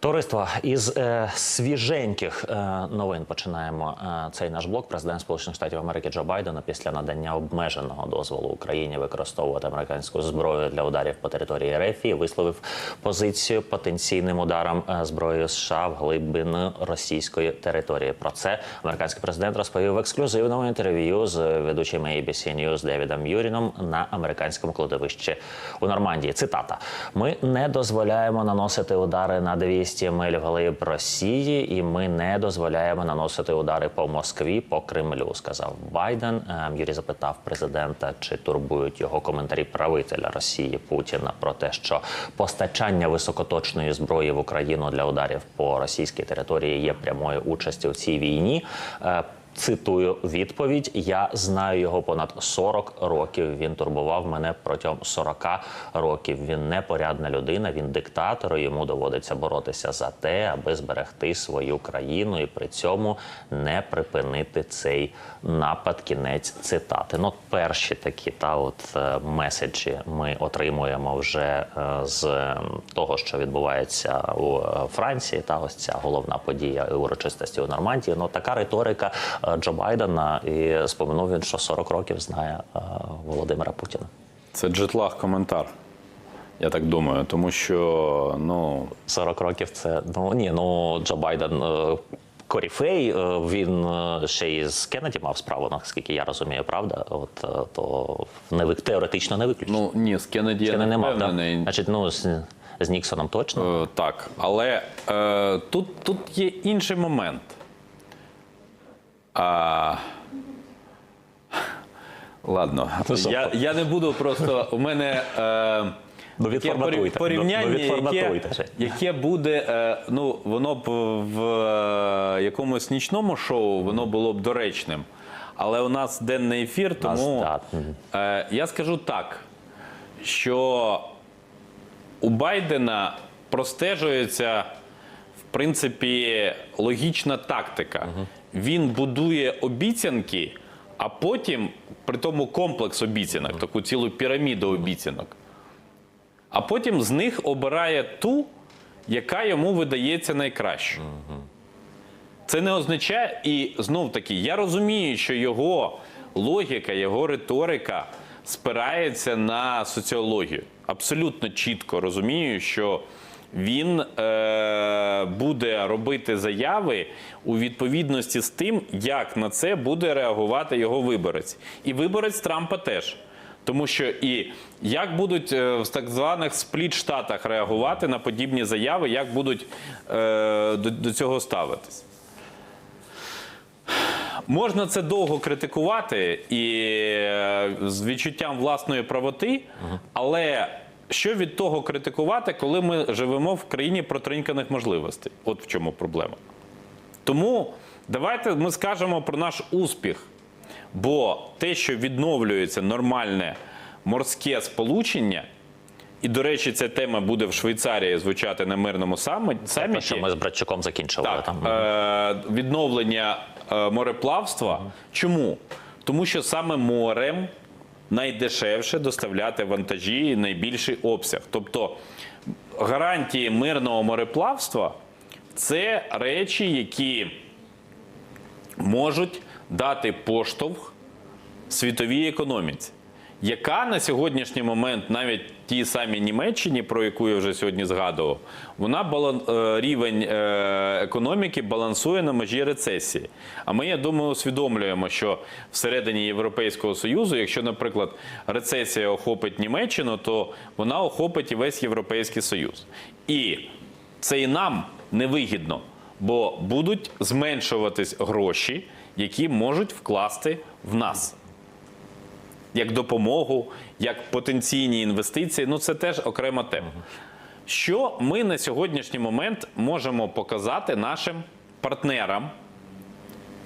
Товариство із е, свіженьких е, новин починаємо е, цей наш блок. Президент Сполучених Штатів Америки Джо Байдена після надання обмеженого дозволу Україні використовувати американську зброю для ударів по території РФ висловив позицію потенційним ударом е, зброєю США в глибину російської території. Про це американський президент розповів в ексклюзивному інтерв'ю з ведучим ABC News Девідом Юріном на американському кладовищі у Нормандії. Цитата: Ми не дозволяємо наносити удари на 200 миль вглиб Росії, і ми не дозволяємо наносити удари по Москві, по Кремлю. Сказав Байден. Е, Юрій запитав президента, чи турбують його коментарі правителя Росії Путіна про те, що постачання високоточної зброї в Україну для ударів по російській території є прямою участю в цій війні. Цитую відповідь: я знаю його понад 40 років. Він турбував мене протягом 40 років. Він непорядна людина, він диктатор. Йому доводиться боротися за те, аби зберегти свою країну і при цьому не припинити цей напад. Кінець цитати. Ну, перші такі та от е, меседжі ми отримуємо вже е, з того, що відбувається у е, Франції. Та ось ця головна подія урочистості у Нормандії. Ну така риторика Джо Байдена, і споминув він, що 40 років знає е, Володимира Путіна. Це джетлаг коментар. Я так думаю, тому що ну 40 років це ну ні, ну Джо Байден. е, Коріфей, е, він е, ще й з Кеннеді мав справу, наскільки я розумію, правда? От е, то не вик- теоретично не виключно. ну ні, з Кеннеді я не не мав, да? Значить, ну з, з Ніксоном точно. Е, Так, але е, тут, тут є інший момент. А... Ладно, Ну, я, я не буду просто. У мене е, Ну, відформатуйте. порівняння, Ну, відформатуйте яке, яке буде, е, ну, воно б в е, якомусь нічному шоу воно було б доречним. Але у нас денний ефір, тому е, я скажу так, що у Байдена простежується, в принципі, логічна тактика. Він будує обіцянки, а потім, при тому комплекс обіцянок, таку цілу піраміду обіцянок. А потім з них обирає ту, яка йому видається найкращою. Це не означає, і знов таки, я розумію, що його логіка, його риторика спирається на соціологію. Абсолютно чітко розумію, що він е, буде робити заяви у відповідності з тим, як на це буде реагувати його виборець. І виборець Трампа теж. Тому що і як будуть е, в так званих спліт-штатах реагувати на подібні заяви, як будуть е, до, до цього ставитись. Можна це довго критикувати і е, з відчуттям власної правоти, але що від того критикувати, коли ми живемо в країні протриньканих можливостей? От в чому проблема. Тому давайте ми скажемо про наш успіх. Бо те, що відновлюється нормальне морське сполучення, і, до речі, ця тема буде в Швейцарії звучати на мирному саміті. що ми з Братчуком закінчили. Так, там. е, відновлення е, мореплавства. Чому? Тому що саме морем найдешевше доставляти вантажі і найбільший обсяг. Тобто гарантії мирного мореплавства це речі, які можуть дати поштовх світовій економіці, яка на сьогоднішній момент, навіть тій самій Німеччині, про яку я вже сьогодні згадував, вона балан, е, рівень е, економіки балансує на межі рецесії. А ми, я думаю, усвідомлюємо, що всередині Європейського Союзу, якщо, наприклад, рецесія охопить Німеччину, то вона охопить і весь Європейський Союз. І це і нам невигідно, бо будуть зменшуватись гроші, які можуть вкласти в нас. Як допомогу, як потенційні інвестиції, ну це теж окрема тема. Що ми на сьогоднішній момент можемо показати нашим партнерам,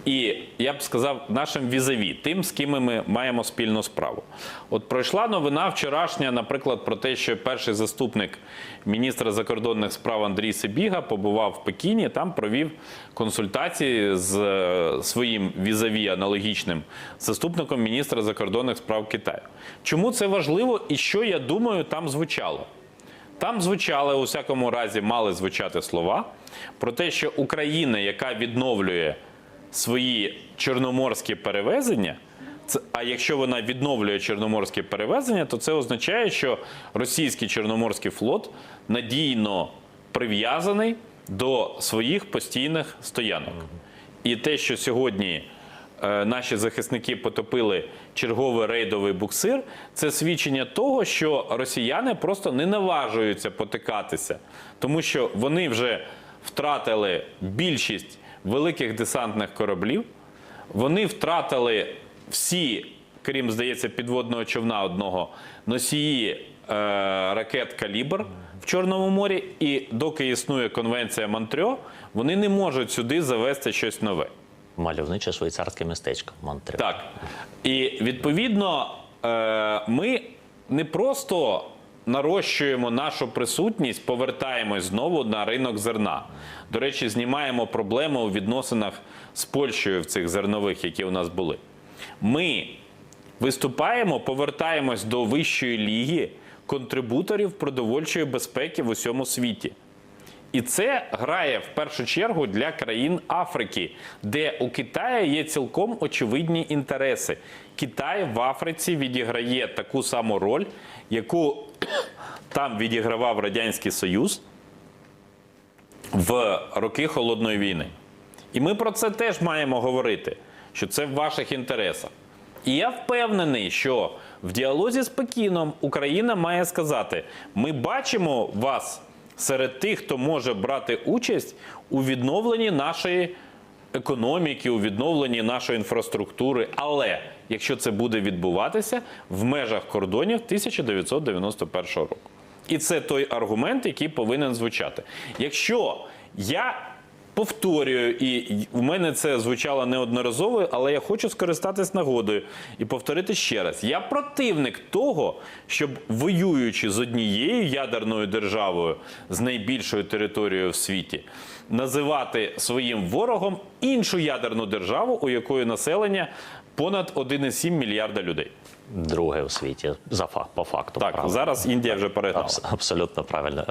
і я б сказав, нашим візаві, тим, з ким ми маємо спільну справу. От пройшла новина вчорашня, наприклад, про те, що перший заступник міністра закордонних справ Андрій Сибіга побував в Пекіні, там провів консультації з е, своїм візаві аналогічним заступником міністра закордонних справ Китаю. Чому це важливо і що я думаю там звучало? Там звучали у всякому разі мали звучати слова про те, що Україна, яка відновлює свої чорноморські перевезення. А якщо вона відновлює чорноморські перевезення, то це означає, що російський чорноморський флот надійно прив'язаний до своїх постійних стоянок. І те, що сьогодні е, наші захисники потопили черговий рейдовий буксир, це свідчення того, що росіяни просто не наважуються потикатися, тому що вони вже втратили більшість великих десантних кораблів. Вони втратили всі, крім здається, підводного човна одного носії е, ракет Калібр в Чорному морі. І доки існує конвенція Монтрьо, вони не можуть сюди завести щось нове. Мальовниче швейцарське містечко Монтрі. Так. І відповідно е, ми не просто нарощуємо нашу присутність, повертаємось знову на ринок зерна. До речі, знімаємо проблеми у відносинах з Польщею в цих зернових, які у нас були. Ми виступаємо, повертаємось до вищої ліги контрибуторів продовольчої безпеки в усьому світі. І це грає в першу чергу для країн Африки, де у Китаю є цілком очевидні інтереси. Китай в Африці відіграє таку саму роль, яку там відігравав Радянський Союз в роки холодної війни. І ми про це теж маємо говорити, що це в ваших інтересах. І я впевнений, що в діалозі з Пекіном Україна має сказати: ми бачимо вас серед тих, хто може брати участь у відновленні нашої економіки, у відновленні нашої інфраструктури. Але якщо це буде відбуватися в межах кордонів 1991 року. І це той аргумент, який повинен звучати. Якщо я повторюю, і в мене це звучало неодноразово, але я хочу скористатись нагодою і повторити ще раз: я противник того, щоб воюючи з однією ядерною державою з найбільшою територією в світі, називати своїм ворогом іншу ядерну державу, у якої населення понад 1,7 мільярда людей. Друге у світі за фа- по факту. Так, правда. зараз Індія вже перегнала. Абс- абсолютно правильно.